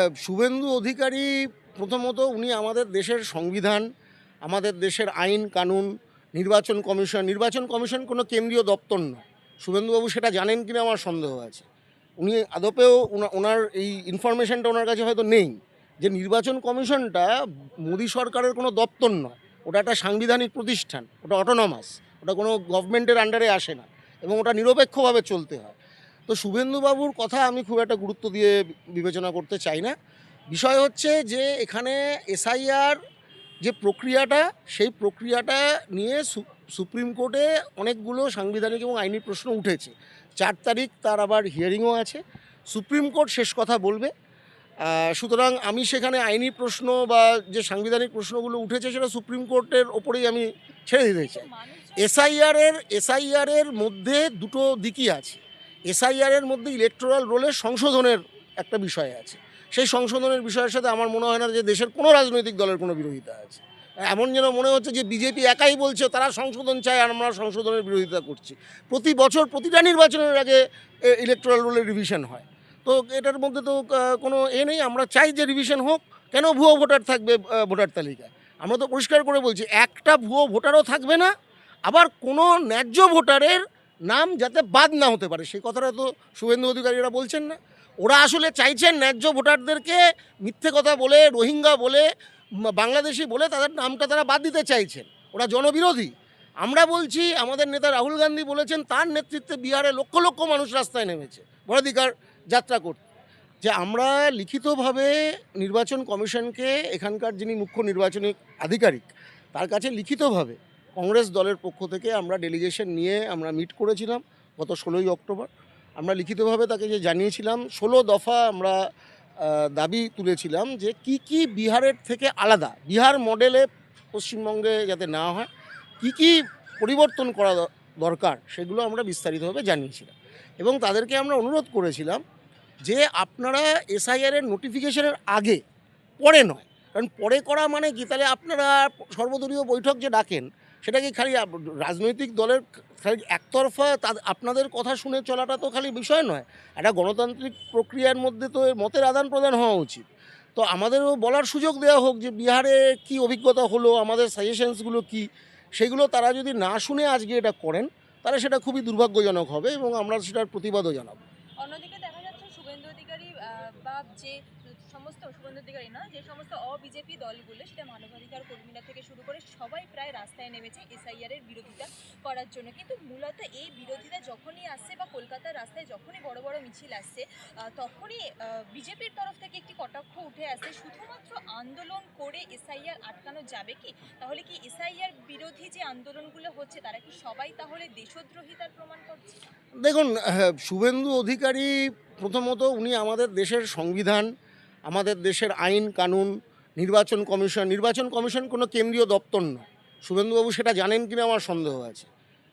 হ্যাঁ, শুভেন্দু অধিকারী প্রথমত উনি আমাদের দেশের সংবিধান আমাদের দেশের আইন কানুন নির্বাচন কমিশন নির্বাচন কমিশন কোনো কেন্দ্রীয় দপ্তর নয়। শুভেন্দুবাবু সেটা জানেন কিনা আমার সন্দেহ আছে। উনি আদপেও ওনা- ওনার এই ইনফরমেশনটা ওনার কাছে হয়তো নেই যে নির্বাচন কমিশনটা মোদী সরকারের কোনো দপ্তর নয়। ওটা একটা সাংবিধানিক প্রতিষ্ঠান ওটা অটোনমাস ওটা কোনো গভর্নমেন্টের আন্ডারে আসে না এবং ওটা নিরপেক্ষভাবে চলতে হয়। তো শুভেন্দুবাবুর কথা আমি খুব একটা গুরুত্ব দিয়ে বিবেচনা করতে চাই না। বিষয় হচ্ছে যে এখানে এসআইআর যে প্রক্রিয়াটা সেই প্রক্রিয়াটা নিয়ে সু- সুপ্রিম কোর্টে অনেকগুলো সাংবিধানিক এবং আইনি প্রশ্ন উঠেছে। চার তারিখ তার আবার হিয়ারিংও আছে। সুপ্রিম কোর্ট শেষ কথা বলবে। সুতরাং আমি সেখানে আইনি প্রশ্ন বা যে সাংবিধানিক প্রশ্নগুলো উঠেছে সেটা সুপ্রিম কোর্টের ওপরেই আমি ছেড়ে দিতে চাই। এসআইআরের এসআইআরের মধ্যে দুটো দিকই আছে। এসআইআরের মধ্যে ইলেকট্রাল রোলের সংশোধনের একটা বিষয় আছে। সেই সংশোধনের বিষয়ের সাথে আমার মনে হয় না যে দেশের কোনো রাজনৈতিক দলের কোনো বিরোধিতা আছে। এমন যেন মনে হচ্ছে যে বিজেপি একাই বলছে, তারা সংশোধন চায় আর আমরা সংশোধনের বিরোধিতা করছি। প্রতি বছর প্রতিটা নির্বাচনের আগে ইলেকট্রাল রোলের রিভিশন হয়। তো এটার মধ্যে তো কোনো এ নেই। আমরা চাই যে রিভিশন হোক। কেন ভুয়ো ভোটার থাকবে ভোটার তালিকায়? আমরা তো পরিষ্কার করে বলছি, একটা ভুয়ো ভোটারও থাকবে না। আবার কোনো ন্যায্য ভোটারের নাম যাতে বাদ না হতে পারে। সেই কথাটা তো শুভেন্দু অধিকারীরা বলছেন না। ওরা আসলে চাইছেন ন্যায্য ভোটারদেরকে মিথ্যে কথা বলে, রোহিঙ্গা বলে বাংলাদেশি বলে তাদের নামটা তারা বাদ দিতে চাইছেন। ওরা জনবিরোধী। আমরা বলছি, আমাদের নেতা রাহুল গান্ধী বলেছেন, তার নেতৃত্বে বিহারে লক্ষ লক্ষ মানুষ রাস্তায় নেমেছে ভোটাধিকার যাত্রা করতে। যে আমরা লিখিতভাবে নির্বাচন কমিশনকে, এখানকার যিনি মুখ্য নির্বাচনী আধিকারিক, তার কাছে লিখিতভাবে কংগ্রেস দলের পক্ষ থেকে আমরা ডেলিগেশন নিয়ে আমরা মিট করেছিলাম গত ষোলোই অক্টোবর। আমরা লিখিতভাবে তাকে যে জানিয়েছিলাম, ষোলো দফা আমরা দাবি তুলেছিলাম যে কি কি বিহারের থেকে আলাদা, বিহার মডেলে পশ্চিমবঙ্গে যাতে না হয়, কি কি পরিবর্তন করা দরকার সেগুলো আমরা বিস্তারিতভাবে জানিয়েছিলাম। এবং তাদেরকে আমরা অনুরোধ করেছিলাম যে আপনারা এসআইআরের নোটিফিকেশনের আগে পরে নয়, কারণ পরে করা মানে কি? তাহলে আপনারা সর্বদলীয় বৈঠক যে ডাকেন সেটা কি খালি রাজনৈতিক দলের খালি একতরফা আপনাদের কথা শুনে চলাটা তো খালি বিষয় নয়। একটা গণতান্ত্রিক প্রক্রিয়ার মধ্যে তো মতের আদান প্রদান হওয়া উচিত। তো আমাদেরও বলার সুযোগ দেওয়া হোক যে বিহারে কি অভিজ্ঞতা হলো, আমাদের সাজেশনসগুলো কি, সেগুলো তারা যদি না শুনে আজকে এটা করেন, তাহলে সেটা খুবই দুর্ভাগ্যজনক হবে এবং আমরা সেটার প্রতিবাদও জানাব। অন্যদিকে দেখা যাচ্ছে শুভেন্দু অধিকারী বা যে সমস্ত শুভেন্দু অধিকারী না যে সমস্ত অবিজেপি দলগুলো সেটা মানবাধিকার কর্মীরা থেকে শুরু করে সবাই প্রায় রাস্তায় নেমেছে এসআইআর এর বিরোধিতা করার জন্য। কিন্তু মূলত এই বিরোধিতা যখনই আসছে বা কলকাতার রাস্তায় যখনই বড় বড় মিছিল আসছে তখনই বিজেপির তরফ থেকে একটি কটাক্ষ উঠে আসছে শুধুমাত্র আন্দোলন করে এসআইআর আটকানো যাবে কি? তাহলে কি এসআইআর বিরোধী যে আন্দোলনগুলো হচ্ছে, তারা কি সবাই তাহলে দেশদ্রোহিতার প্রমাণ করছে? দেখুন শুভেন্দু অধিকারী প্রথমত উনি আমাদের দেশের সংবিধান আমাদের দেশের আইন, কানুন, নির্বাচন কমিশন নির্বাচন কমিশন কোনো কেন্দ্রীয় দপ্তর নয়। শুভেন্দুবাবু সেটা জানেন কিনা আমার সন্দেহ আছে।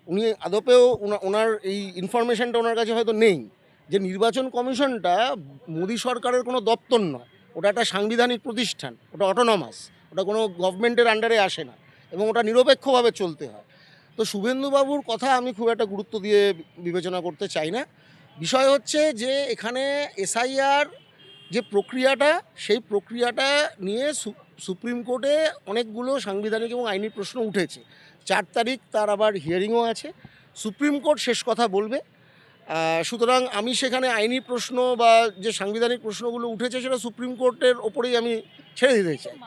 উনি আদপেও ওনা- ওনার এই ইনফরমেশনটা ওনার কাছে হয়তো নেই যে নির্বাচন কমিশনটা মোদী সরকারের কোনো দপ্তর নয়। ওটা একটা সাংবিধানিক প্রতিষ্ঠান, ওটা অটোনমাস ওটা কোনো গভর্নমেন্টের আন্ডারে আসে না এবং ওটা নিরপেক্ষভাবে চলতে হয়। তো শুভেন্দুবাবুর কথা আমি খুব একটা গুরুত্ব দিয়ে বিবেচনা করতে চাই না। বিষয় হচ্ছে যে এখানে এসআইআর যে প্রক্রিয়াটা, সেই প্রক্রিয়াটা নিয়ে সুপ্রিম কোর্টে অনেকগুলো সাংবিধানিক এবং আইনি প্রশ্ন উঠেছে। চার তারিখ তার আবার হিয়ারিংও আছে। সুপ্রিম কোর্ট শেষ কথা বলবে। সুতরাং আমি সেখানে আইনি প্রশ্ন বা যে সাংবিধানিক প্রশ্নগুলো উঠেছে সেটা সুপ্রিম কোর্টের ওপরেই আমি ছেড়ে দিতে চাই।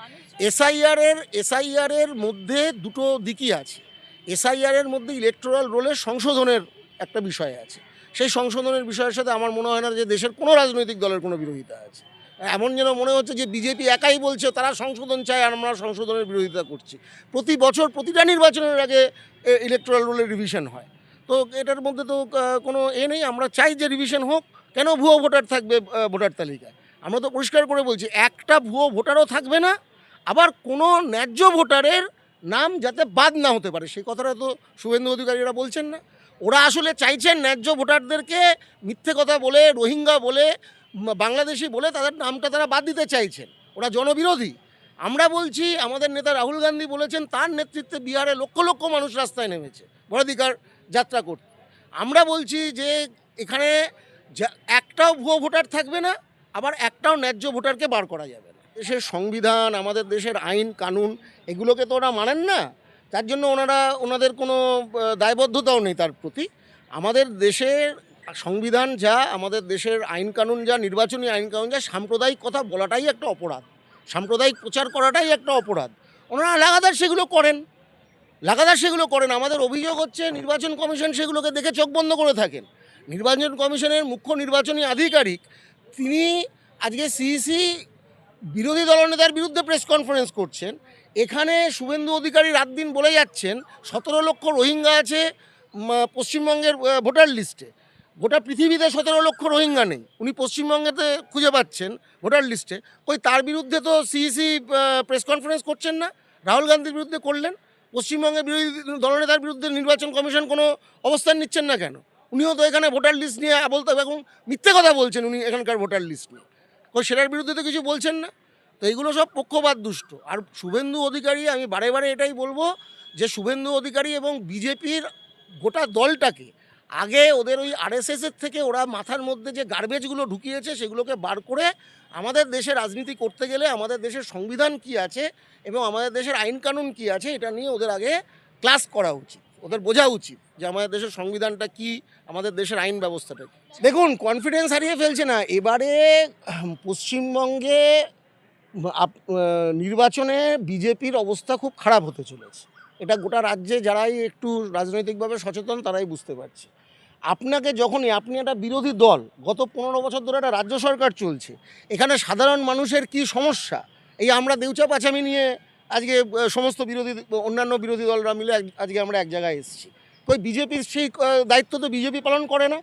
এসআইআরের এসআইআরের মধ্যে দুটো দিকই আছে। এসআইআরের মধ্যে ইলেকট্রাল রোলের সংশোধনের একটা বিষয় আছে। সেই সংশোধনের বিষয়ের সাথে আমার মনে হয় না যে দেশের কোনো রাজনৈতিক দলের কোনো বিরোধিতা আছে। এমন যেন মনে হচ্ছে যে বিজেপি একাই বলছে, তারা সংশোধন চায় আর আমরা সংশোধনের বিরোধিতা করছি। প্রতি বছর প্রতিটা নির্বাচনের আগে ইলেকট্রাল রোলের রিভিশন হয়। তো এটার মধ্যে তো কোনো এ নেই। আমরা চাই যে রিভিশন হোক। কেন ভুয়ো ভোটার থাকবে ভোটার তালিকায়? আমরা তো পরিষ্কার করে বলছি, একটা ভুয়ো ভোটারও থাকবে না। আবার কোনো ন্যায্য ভোটারের নাম যাতে বাদ না হতে পারে, সেই কথাটা তো শুভেন্দু অধিকারীরা বলছেন না। ওরা আসলে চাইছেন ন্যায্য ভোটারদেরকে মিথ্যে কথা বলে, রোহিঙ্গা বলে বাংলাদেশি বলে তাদের নামটা তারা বাদ দিতে চাইছেন। ওরা জনবিরোধী। আমরা বলছি, আমাদের নেতা রাহুল গান্ধী বলেছেন, তার নেতৃত্বে বিহারে লক্ষ লক্ষ মানুষ রাস্তায় নেমেছে ভোটাধিকার যাত্রা করতে। আমরা বলছি যে এখানে একটাও ভুয়ো ভোটার থাকবে না, আবার একটাও ন্যায্য ভোটারকে বার করা যাবে দেশের সংবিধান, আমাদের দেশের আইন, কানুন, এগুলোকে তো ওরা মানেন না। তার জন্য ওনারা, ওনাদের কোনো দায়বদ্ধতাও নেই তার প্রতি। আমাদের দেশের সংবিধান যা, আমাদের দেশের আইন কানুন যা, নির্বাচনী আইন কানুন যা, সাম্প্রদায়িক কথা বলাটাই একটা অপরাধ। সাম্প্রদায়িক প্রচার করাটাই একটা অপরাধ। ওনারা লাগাতার সেগুলো করেন। লাগাতার সেগুলো করেন। আমাদের অভিযোগ হচ্ছে, নির্বাচন কমিশন সেগুলোকে দেখে চোখ বন্ধ করে থাকেন। নির্বাচন কমিশনের মুখ্য নির্বাচনী আধিকারিক, তিনি আজকে সিইসি বিরোধী দলনেতার বিরুদ্ধে প্রেস কনফারেন্স করছেন। এখানে শুভেন্দু অধিকারী রাত দিন বলে যাচ্ছেন, সতেরো লক্ষ রোহিঙ্গা আছে পশ্চিমবঙ্গের ভোটার লিস্টে গোটা পৃথিবীতে সতেরো লক্ষ রোহিঙ্গা নেই। উনি পশ্চিমবঙ্গেতে খুঁজে পাচ্ছেন ভোটার লিস্টে ওই তার বিরুদ্ধে তো সিইসি প্রেস কনফারেন্স করছেন না। রাহুল গান্ধীর বিরুদ্ধে করলেন। পশ্চিমবঙ্গের বিরোধী দলনেতার বিরুদ্ধে নির্বাচন কমিশন কোনো অবস্থান নিচ্ছেন না কেন? উনিও তো এখানে ভোটার লিস্ট নিয়ে বলতে এখন মিথ্যে কথা বলছেন উনি এখানকার ভোটার লিস্ট নিয়ে। কই সেটার বিরুদ্ধে তো কিছু বলছেন না। তো এগুলো সব পক্ষপাত দুষ্ট। আর শুভেন্দু অধিকারী, আমি বারে বারে এটাই বলব যে শুভেন্দু অধিকারী এবং বিজেপির গোটা দলটাকে আগে ওদের ওই আরএসএসের থেকে ওরা মাথার মধ্যে যে গার্বেজগুলো ঢুকিয়েছে সেগুলোকে বার করে আমাদের দেশে রাজনীতি করতে গেলে আমাদের দেশের সংবিধান কি আছে এবং আমাদের দেশের আইন কানুন কি আছে, এটা নিয়ে ওদের আগে ক্লাস করা উচিত। ওদের বোঝা উচিত যে আমাদের দেশের সংবিধানটা কি, আমাদের দেশের আইন ব্যবস্থাটা দেখুন কনফিডেন্স হারিয়ে ফেলছে না। এবারে পশ্চিমবঙ্গে নির্বাচনে বিজেপির অবস্থা খুব খারাপ হতে চলেছে। এটা গোটা রাজ্যে যারাই একটু রাজনৈতিকভাবে সচেতন, তারাই বুঝতে পারছে। আপনাকে যখনই, আপনি একটা বিরোধী দল, গত পনেরো বছর ধরে একটা রাজ্য সরকার চলছে, এখানে সাধারণ মানুষের কি সমস্যা? এই আমরা দেউচা পাচামি নিয়ে আজকে সমস্ত বিরোধী, অন্যান্য বিরোধী দলরা মিলে আজকে আমরা এক জায়গায় এসেছি। ওই বিজেপির সেই দায়িত্ব তো বিজেপি পালন করে না।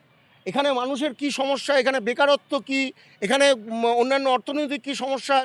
এখানে মানুষের কি সমস্যা, এখানে বেকারত্ব কি, এখানে অন্যান্য অর্থনৈতিক কি সমস্যা